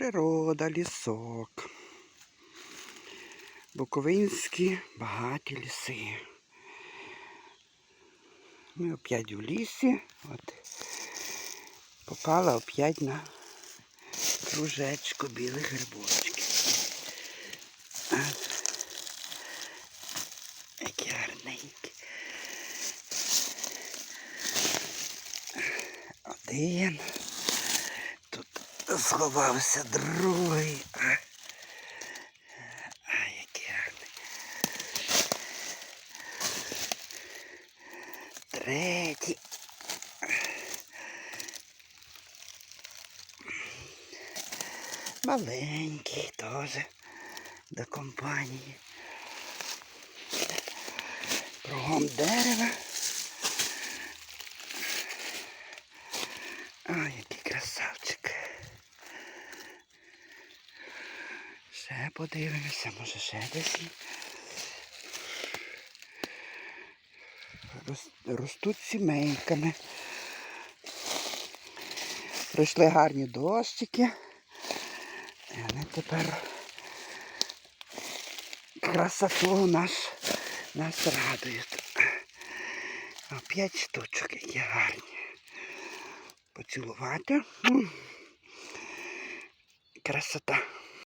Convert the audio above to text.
Природа, лісок. Буковинські багаті ліси. Ми опять у лісі. От. Попала опять на кружечко білих грибочків. От. Які гарненькі. Один. Сховався другий. А, а який гарний. Третій. Маленький теж до компанії. Кругом дерева. Ще подивимося, може ще десь. Ростуть сімейками. Пройшли гарні дощики. І вони тепер красоту наш, нас радують. П'ять штучок, які гарні. Поцілувати. Красота.